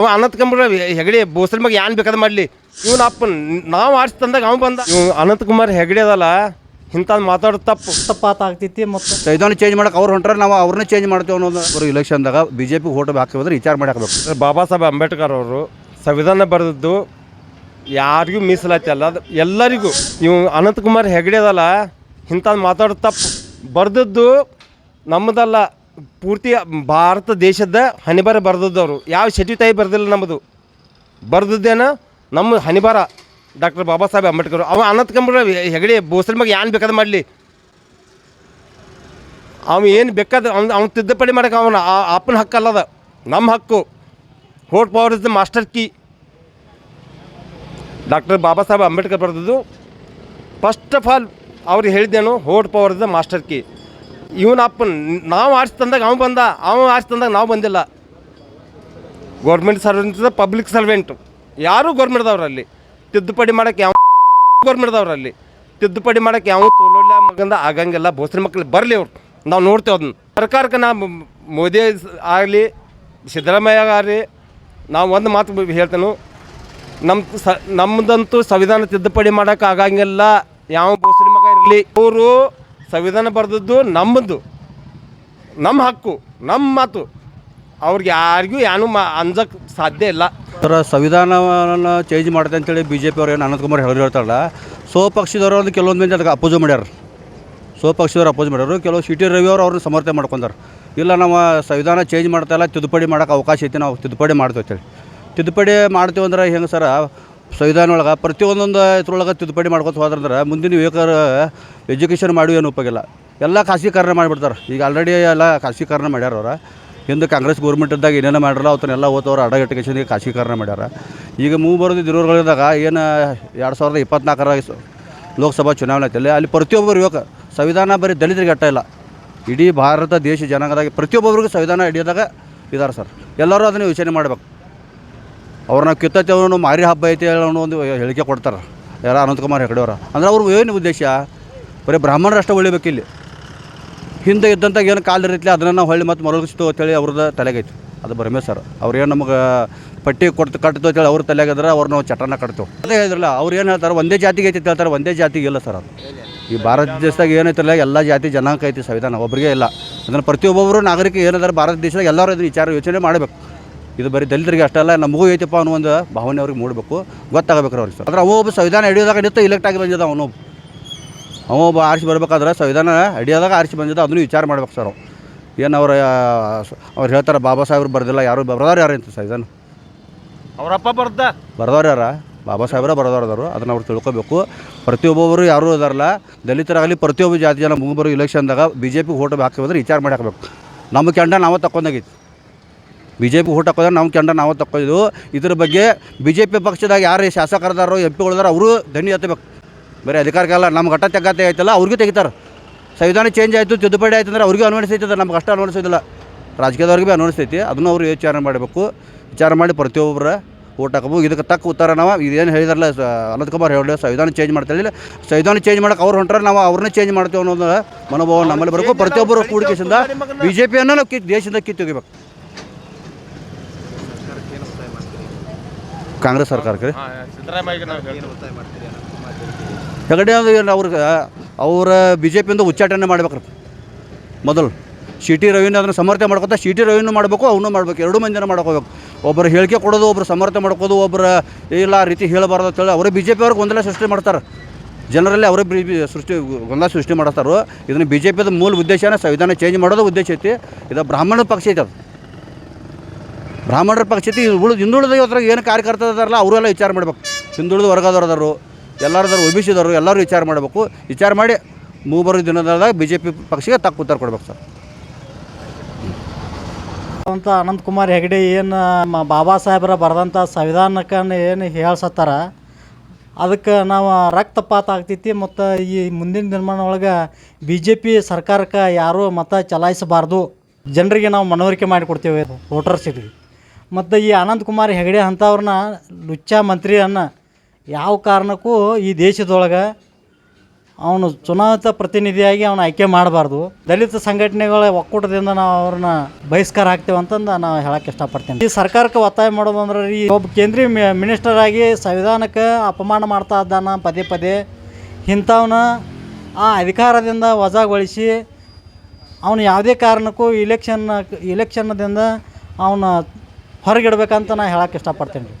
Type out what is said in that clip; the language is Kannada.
ಅವ ಅನಂತ ಕುಮಾರ್ ಹೆಗಡೆ ಬೋಸರ್ ಮಗ ಏನ್ ಬೇಕಾದ ಮಾಡ್ಲಿ. ಇವನ್ ಅಪ್ಪ ನಾವು ಆಡ್ಸಿ ತಂದಾಗ ಅವ್ ಬಂದ. ಇವ್ ಅನಂತ ಕುಮಾರ್ ಹೆಗಡೆ ಅದಲ್ಲ ಇಂಥದ್ದು ಮಾತಾಡೋದು ತಪ್ಪು. ತಪ್ಪಾತ ಆಗ್ತೈತಿ ಮತ್ತೆ ಸಂವಿಧಾನ ಚೇಂಜ್ ಮಾಡಕ್ಕೆ ಅವ್ರು ಹೊಂಟ್ರೆ ನಾವು ಅವ್ರನ್ನ ಚೇಂಜ್ ಮಾಡ್ತೇವೆ ಅನ್ನೋದು ಅವರು ಇಲೆಕ್ಷನ್ದಾಗ ಬಿ ಜೆ ಪಿ ಓಟ್ ಹಾಕಿದ್ರೆ ವಿಚಾರ ಮಾಡಿ ಹಾಕಬೇಕು. ಬಾಬಾ ಸಾಹೇಬ್ ಅಂಬೇಡ್ಕರ್ ಅವರು ಸಂವಿಧಾನ ಬರೆದದ್ದು ಯಾರಿಗೂ ಮೀಸಲಾತಿ ಅಲ್ಲ. ಅದು ಎಲ್ಲರಿಗೂ ಇವ್ ಅನಂತ ಕುಮಾರ್ ಹೆಗಡೆ ಅದಲ್ಲ ಇಂಥದ್ದು ಮಾತಾಡೋದು ತಪ್ಪು. ಬರೆದದ್ದು ನಮ್ಮದಲ್ಲ ಪೂರ್ತಿ ಭಾರತ ದೇಶದ ಹನಿಬಾರ ಬರೆದದ್ದವರು. ಯಾವ ಶೆಟ್ಟಿ ತಾಯಿ ಬರೆದಿಲ್ಲ ನಮ್ಮದು ಬರೆದದ್ದೇನ ನಮ್ಮ ಹನಿಬಾರ ಡಾಕ್ಟರ್ ಬಾಬಾ ಸಾಹೇಬ್ ಅಂಬೇಡ್ಕರ್ ಅವ ಅನಂತ ಕಂಬ ಹೆಗಡೆ ಬೋಸಲ್ ಮಗ ಏನು ಬೇಕಾದ ಮಾಡಲಿ. ಅವ ಏನು ಬೇಕಾದ ಅವ್ನು ಅವ್ನು ತಿದ್ದುಪಡಿ ಮಾಡಕ್ಕೆ ಅವನ ಅಪ್ಪನ ಹಕ್ಕಲ್ಲದ ನಮ್ಮ ಹಕ್ಕು. Vote power is the master key doctor Baba Saheb Ambedkar ಬರೆದದ್ದು. ಫಸ್ಟ್ ಆಫ್ ಆಲ್ ಅವ್ರು ಹೇಳಿದ್ದೇನು vote power is the master key ಇವನ ಅಪ್ಪನ, ನಾವು ಆರಿಸಿ ತಂದಾಗ ಅವ್ನು ಬಂದ ಅವ ಆರಿಸಿ ತಂದಾಗ ನಾವು ಬಂದಿಲ್ಲ. ಗೌರ್ಮೆಂಟ್ ಸರ್ವೆಂಟ್ ಪಬ್ಲಿಕ್ ಸರ್ವೆಂಟು ಯಾರೂ ಗೌರ್ಮೆಂಟ್ದವ್ರಲ್ಲಿ ತಿದ್ದುಪಡಿ ಮಾಡೋಕ್ಕೆ ಯಾವ ಗೌರ್ಮೆಂಟ್ದವ್ರಲ್ಲಿ ತಿದ್ದುಪಡಿ ಮಾಡೋಕ್ಕೆ ಯಾವ ತೋಲೋಲ್ಲ ಮಗಂದ ಆಗಂಗಿಲ್ಲ ಬೋಸರಿ ಮಕ್ಕಳು ಬರಲಿ ಅವ್ರು. ನಾವು ನೋಡ್ತೇವೆ ಅದನ್ನು ಸರ್ಕಾರಕ್ಕೆ ನಾ ಮ್- ಮೋದಿ ಆಗಲಿ, ಸಿದ್ದರಾಮಯ್ಯ ಆಗಲಿ, ನಾವು ಒಂದು ಮಾತು ಹೇಳ್ತೇನೆ. ನಮ್ಮ ಸ ನಮ್ಮದಂತೂ ಸಂವಿಧಾನ ತಿದ್ದುಪಡಿ ಮಾಡೋಕೆ ಆಗಂಗಿಲ್ಲ. ಯಾವ ಬೋಸರಿ ಮಗ ಇರಲಿ ಅವರು ಸಂವಿಧಾನ ಬರೆದದ್ದು ನಮ್ಮದು. ನಮ್ಮ ಹಕ್ಕು, ನಮ್ಮ ಮಾತು. ಅವ್ರಿಗೆ ಯಾರಿಗೂ ಏನೂ ಮಾ ಅಂಜಕ್ಕೆ ಸಾಧ್ಯ ಇಲ್ಲ. ಸರ್, ಸಂವಿಧಾನವನ್ನು ಚೇಂಜ್ ಮಾಡುತ್ತೆ ಅಂತೇಳಿ ಬಿ ಜೆ ಪಿ ಅವ್ರು ಏನು ಅನಂತ್ ಕುಮಾರ್ ಹೇಳಿ ಹೇಳ್ತಾರಲ್ಲ ಸೋ ಪಕ್ಷದವರು ಒಂದು ಕೆಲವೊಂದು ಮಂದಿ ಅದಕ್ಕೆ ಅಪೋಸ್ ಮಾಡ್ಯಾರ. ಸೋ ಪಕ್ಷದವ್ರು ಅಪೋಸ್ ಮಾಡ್ಯಾರು. ಕೆಲವು ಸಿ ಟಿ ರವಿ ಅವರು ಅವ್ರನ್ನ ಸಮರ್ಥನೆ ಮಾಡ್ಕೊಂಡಾರ. ಇಲ್ಲ ನಾವು ಸಂವಿಧಾನ ಚೇಂಜ್ ಮಾಡ್ತಾ ಇಲ್ಲ, ತಿದ್ದುಪಡಿ ಮಾಡೋಕೆ ಅವಕಾಶ ಐತಿ, ನಾವು ತಿದ್ದುಪಡಿ ಮಾಡ್ತೇವೆ ತಿದ್ದುಪಡಿ ಮಾಡ್ತೀವಿ ಅಂದ್ರೆ ಹೆಂಗೆ ಸರ ಸಂವಿಧಾನ ಒಳಗೆ ಪ್ರತಿಯೊಂದೊಂದು ಇದ್ರೊಳಗೆ ತಿದ್ದುಪಡಿ ಮಾಡ್ಕೊತ ಹೋದ್ರಂದ್ರೆ ಮುಂದಿನ ಯುವಕರು ಎಜುಕೇಷನ್ ಮಾಡಿ ಏನು ಉಪಯೋಗಿಲ್ಲ ಎಲ್ಲ ಖಾಸಗೀಕರಣ ಮಾಡಿಬಿಡ್ತಾರೆ. ಈಗ ಆಲ್ರೆಡಿ ಎಲ್ಲ ಖಾಸಗೀಕರಣ ಮಾಡ್ಯಾರ ಅವ್ರು. ಹಿಂದೆ ಕಾಂಗ್ರೆಸ್ ಗೌರ್ಮೆಂಟ್ ಇದ್ದಾಗ ಏನೇನು ಮಾಡ್ರಲ್ಲ ಅವತ್ತನ್ನೆಲ್ಲ ಓದೋರು ಖಾಸಗಿ ಖಾಸಗೀಕರಣ ಮಾಡ್ಯಾರ. ಈಗ ಮೂ ಬರೋದು ದಿನಗಳಿದಾಗ ಏನು ಎರಡು ಸಾವಿರದ ಇಪ್ಪತ್ನಾಲ್ಕರ ಲೋಕಸಭಾ ಚುನಾವಣೆ ಐತಲ್ಲಿ ಅಲ್ಲಿ ಪ್ರತಿಯೊಬ್ಬರು ಯುವಕ ಸಂವಿಧಾನ ಬರೀ ದಲಿತರಿಗೆ ಅಟ್ಟ ಇಲ್ಲ. ಇಡೀ ಭಾರತ ದೇಶ ಜನಾಂಗದಾಗ ಪ್ರತಿಯೊಬ್ಬರಿಗೂ ಸಂವಿಧಾನ ಹಿಡಿಯೋದಾಗ ಇದ್ದಾರೆ ಸರ್. ಎಲ್ಲರೂ ಅದನ್ನು ಯೋಚನೆ ಮಾಡ್ಬೇಕು. ಅವ್ರು ನಾವು ಅವನು ಮಾರಿ ಹಬ್ಬ ಐತಿ ಅನ್ನೋ ಒಂದು ಹೇಳಿಕೆ ಕೊಡ್ತಾರೆ. ಯಾರ ಅನಂತಕುಮಾರ್ ಹೆಗಡೆ ಅವ್ರು. ಅಂದ್ರೆ ಅವ್ರು ಏನು ಉದ್ದೇಶ? ಬರೀ ಬ್ರಾಹ್ಮಣರಷ್ಟೇ ಉಳಿಬೇಕು ಇಲ್ಲಿ. ಹಿಂದೆ ಇದ್ದಂಥ ಏನು ಕಾಲ ಇರತ್ಲಿ ಅದನ್ನು ನಾವು ಹೊಳ್ಳಿ ಮತ್ತು ಮರಳಿಸ್ತು ಅಂತೇಳಿ ಅವ್ರದ್ದು ತಲೆಗೈತು. ಅದು ಬರಮೇ ಸರ್. ಅವ್ರು ಏನು ನಮಗೆ ಪಟ್ಟಿ ಕೊಡ್ತು ಕಟ್ತು ಅಂತೇಳಿ ಅವ್ರ ತಲೆಗಿದ್ರೆ ಅವ್ರು ನಾವು ಚಟನ ಕಟ್ತು ಅದೇ ಹೇಳಿದ್ರಲ್ಲ, ಅವ್ರು ಏನು ಹೇಳ್ತಾರೆ? ಒಂದೇ ಜಾತಿಗೆ ಐತಿ ಹೇಳ್ತಾರೆ, ಒಂದೇ ಜಾತಿಗೆ ಇಲ್ಲ ಸರ್ ಅದು. ಈ ಭಾರತ ದೇಶದಾಗ ಏನೈತಿಲ್ಲ ಎಲ್ಲ ಜಾತಿ ಜನಾಂಗ ಐತಿ ಸಂವಿಧಾನ. ಒಬ್ಬರಿಗೆ ಇಲ್ಲ. ಅಂದ್ರೆ ಪ್ರತಿಯೊಬ್ಬೊಬ್ಬರು ನಾಗರಿಕ ಏನಾದ್ರೆ ಭಾರತ ದೇಶದಾಗ ಎಲ್ಲರೂ ಇದನ್ನು ವಿಚಾರ ಯೋಚನೆ ಮಾಡಬೇಕು. ಇದು ಬರೀ ದಲಿತರಿಗೆ ಅಷ್ಟಲ್ಲ ನಮಗೂ ಐತಪ್ಪ ಅನ್ನೋ ಒಂದು ಭಾವನೆ ಅವ್ರಿಗೆ ಮೂಡಬೇಕು. ಗೊತ್ತಾಗಬೇಕು ಅವ್ರಿಗೆ ಸರ್. ಅಂದ್ರೆ ಅವೊಬ್ಬ ಸಂವಿಧಾನ ಹಿಡಿಯೋದಾಗ ನಿಂತು ಇಲೆಕ್ಟ್ ಆಗಿ ಬಂದಿದ್ದ ಅವನೊಬ್ಬ ಅವ ಒಬ್ಬ ಆರಿಸಿ ಬರ್ಬೇಕಾದ್ರೆ ಸಂವಿಧಾನ ಹಿಡಿಯೋದಾಗ ಆರಿಸಿ ಬಂದಿದ್ದ ಅದನ್ನು ವಿಚಾರ ಮಾಡ್ಬೇಕು ಸರ್ ಅವ್ರು. ಏನು ಅವ್ರ ಅವ್ರು ಹೇಳ್ತಾರೆ ಬಾಬಾ ಸಾಹೇಬ್ರು ಬರ್ದಿಲ್ಲ ಯಾರು ಬರ್ದವ್ರು ಯಾರು ಅಂತ ಸಂವಿಧಾನ? ಅವರಪ್ಪ ಬರ್ದ. ಬರ್ದವ್ರು ಯಾರ? ಬಾಬಾ ಸಾಹೇಬ್ರ ಬರ್ದವ್ರು ಅದಾರು. ಅದನ್ನು ಅವ್ರು ತಿಳ್ಕೊಬೇಕು. ಪ್ರತಿಯೊಬ್ಬೊಬ್ಬರು ಯಾರು ಇದಾರಲ್ಲ ದಲಿತರಾಗಲಿ ಪ್ರತಿಯೊಬ್ಬ ಜಾತಿ ಜನ ಮುಂಬರು ಇಲೆಕ್ಷನ್ದಾಗ ಬಿ ಜೆ ಪಿ ಓಟ್ ಹಾಕಿದ್ರೆ ವಿಚಾರ ಮಾಡಿ ಹಾಕಬೇಕು. ನಮ್ಮ ಕೆಂಡ ನಾವು ತಕೊಂಡಾಗೈತಿ ಬಿ ಜೆ ಪಿ ಊಟ ಹಾಕೋದ್ರೆ ನಮ್ಮ ಕೆಂಡ ನಾವು ತಕ್ಕೋದು ಇದ್ರ ಬಗ್ಗೆ ಬಿ ಜೆ ಪಿ ಪಕ್ಷದಾಗ ಯಾರು ಶಾಸಕರದಾರೋ, ಎಂ ಪಿಗಳದಾರೋ ಅವರು ಧನಿ ಎತ್ತಬೇಕು ಬರೀ ಅಧಿಕಾರಕ್ಕೆಲ್ಲ ನಮ್ಮ ಘಟ ತೆಗತ್ತೆ ಆಯ್ತಲ್ಲ, ಅವ್ರಿಗೂ ತೆಗಿತಾರೆ. ಸಂವಿಧಾನ ಚೇಂಜ್ ಆಯಿತು, ತಿದ್ದುಪಡಿ ಆಯ್ತು ಅಂದ್ರೆ ಅವ್ರಿಗೂ ಅನ್ವಯಿಸೈತದ ನಮ್ಗೆ ಅಷ್ಟು ಅನ್ವಯಿಸೋದಿಲ್ಲ. ರಾಜಕೀಯದವ್ರಿಗೆ ಭೀ ಅನ್ವಯಿಸ್ತೈತಿ ಅದನ್ನು ಅವರು ವಿಚಾರ ಮಾಡಬೇಕು. ವಿಚಾರ ಮಾಡಿ ಪ್ರತಿಯೊಬ್ಬರ ಓಟ್ ಹಾಕಬೇಕು. ಇದಕ್ಕೆ ತಕ್ಕ ಉತ್ತರ ನಾವು ಇದೇನು ಹೇಳಿದಾರಲ್ಲ ಅನಂತ್ ಕುಮಾರ್ ಹೇಳಿ ಸಂವಿಧಾನ ಚೇಂಜ್ ಮಾಡ್ತಾ ಇಲ್ಲ ಸಂವಿಧಾನ ಚೇಂಜ್ ಮಾಡಕ್ಕೆ ಅವ್ರು ಹೊಂಟ್ರೆ ನಾವು ಅವ್ರನ್ನೇ ಚೇಂಜ್ ಮಾಡ್ತೇವೆ ಅನ್ನೋದು ಮನೋಭಾವ ನಮ್ಮಲ್ಲಿ ಬರಬೇಕು. ಪ್ರತಿಯೊಬ್ಬರು ಕೂಡಿಕೆಸಿಂದ ಬಿ ಜೆ ಪಿಯನ್ನು ನಾವು ಕಿತ್ ದೇಶದಿಂದ ಕಿತ್ತೊಗಿಬೇಕು ಕಾಂಗ್ರೆಸ್ ಸರ್ಕಾರಕ್ಕೆ ಸಿದ್ದರಾಮಯ್ಯ ಹೆಗಡೆ ಅಂದ್ರೆ ಏನು ಅವ್ರಿಗೆ ಅವರ ಬಿ ಜೆ ಪಿಯಿಂದ ಉಚ್ಚಾಟನೆ ಮಾಡ್ಬೇಕ್ರಿ ಮೊದಲು ಸಿ ಟಿ ರವಿನ ಅದನ್ನು ಸಮರ್ಥನೆ ಮಾಡ್ಕೊತ ಸಿ ಟಿ ರವಿನೂ ಮಾಡಬೇಕು ಅವನು ಮಾಡಬೇಕು ಎರಡು ಮಂದಿನ ಮಾಡ್ಕೋಬೇಕು. ಒಬ್ಬರು ಹೇಳಿಕೆ ಕೊಡೋದು ಒಬ್ಬರು ಸಮರ್ಥನೆ ಮಾಡ್ಕೋದು ಒಬ್ಬರ ಇಲ್ಲ ಆ ರೀತಿ ಹೇಳಬಾರ್ದು ಅಂತೇಳಿ ಅವರೇ ಬಿ ಜೆ ಪಿ ಅವ್ರಿಗೆ ಗೊಂದಲ ಸೃಷ್ಟಿ ಮಾಡ್ತಾರೆ. ಜನರಲ್ಲಿ ಅವರೇ ಬಿ ಬಿ ಸೃಷ್ಟಿ ಗೊಂದಲ ಸೃಷ್ಟಿ ಮಾಡ್ತಾರೋ ಇದನ್ನು ಬಿ ಜೆ ಪಿದ ಮೂಲ ಉದ್ದೇಶನ ಸಂವಿಧಾನ ಚೇಂಜ್ ಮಾಡೋದು ಉದ್ದೇಶ ಐತಿ. ಇದು ಬ್ರಾಹ್ಮಣ ಪಕ್ಷ ಐತೆ ಅದು. ಬ್ರಾಹ್ಮಣರ ಪಕ್ಷತಿ ಉಳಿದು ಹಿಂದುಳಿದ ಇವತ್ರಾಗ ಏನು ಕಾರ್ಯಕರ್ತರು ಅದಾರಲ್ಲ, ಅವರೆಲ್ಲ ವಿಚಾರ ಮಾಡ್ಬೇಕು. ಹಿಂದುಳಿದ ವರ್ಗದವ್ರು ಅದಾರು ಎಲ್ಲರದಾರು ಒ ಬಿ ಸಿದವರು ಎಲ್ಲರೂ ವಿಚಾರ ಮಾಡಬೇಕು. ವಿಚಾರ ಮಾಡಿ ಮೂವರು ದಿನದಾಗ ಬಿ ಜೆ ಪಿ ಪಕ್ಷಕ್ಕೆ ತಕ್ಕ ಉತ್ತರ ಕೊಡ್ಬೇಕು ಸರ್. ಅಂತ ಅನಂತ್ ಕುಮಾರ್ ಹೆಗಡೆ ಏನು ಬಾಬಾ ಸಾಹೇಬ್ರ ಬರೆದಂಥ ಸಂವಿಧಾನಕ್ಕೆ ಏನು ಹೇಳ್ಸತ್ತಾರ, ಅದಕ್ಕೆ ನಾವು ರಕ್ತಪಾತ ಆಗ್ತೈತಿ ಮತ್ತು ಈ ಮುಂದಿನ ದಿನಮಾನ ಒಳಗೆ ಬಿ ಜೆ ಪಿ ಸರ್ಕಾರಕ್ಕೆ ಯಾರೂ ಮತ ಚಲಾಯಿಸಬಾರ್ದು. ಜನರಿಗೆ ನಾವು ಮನವರಿಕೆ ಮಾಡಿಕೊಡ್ತೇವೆ. ವೋಟರ್ಸಿಗೆ ಮತ್ತು ಈ ಅನಂತ ಕುಮಾರ್ ಹೆಗಡೆ ಅಂಥವ್ರನ್ನ ಲುಚ್ಚ ಮಂತ್ರಿಯನ್ನು ಯಾವ ಕಾರಣಕ್ಕೂ ಈ ದೇಶದೊಳಗೆ ಅವನು ಚುನಾಯಿತ ಪ್ರತಿನಿಧಿಯಾಗಿ ಅವನು ಆಯ್ಕೆ ಮಾಡಬಾರ್ದು. ದಲಿತ ಸಂಘಟನೆಗಳ ಒಕ್ಕೂಟದಿಂದ ನಾವು ಅವ್ರನ್ನ ಬಹಿಷ್ಕಾರ ಹಾಕ್ತೇವೆ ಅಂತಂದು ನಾವು ಹೇಳಕ್ಕೆ ಇಷ್ಟಪಡ್ತೀನಿ. ಈ ಸರ್ಕಾರಕ್ಕೆ ಒತ್ತಾಯ ಮಾಡೋದು ಅಂದ್ರೆ ಈ ಒಬ್ಬ ಕೇಂದ್ರೀಯ ಮಿನಿಸ್ಟರ್ ಆಗಿ ಸಂವಿಧಾನಕ್ಕೆ ಅಪಮಾನ ಮಾಡ್ತಾ ಇದ್ದಾನ ಪದೇ ಪದೇ. ಇಂಥವನ್ನ ಆ ಅಧಿಕಾರದಿಂದ ವಜಾಗೊಳಿಸಿ ಅವನು ಯಾವುದೇ ಕಾರಣಕ್ಕೂ ಇಲೆಕ್ಷನ್ ಇಲೆಕ್ಷನ್ದಿಂದ ಅವನ ಹೊರಗಿಡ್ಬೇಕಂತ ನಾ ಹೇಳಕ್ಕೆ ಇಷ್ಟಪಡ್ತೀನಿ ರೀ.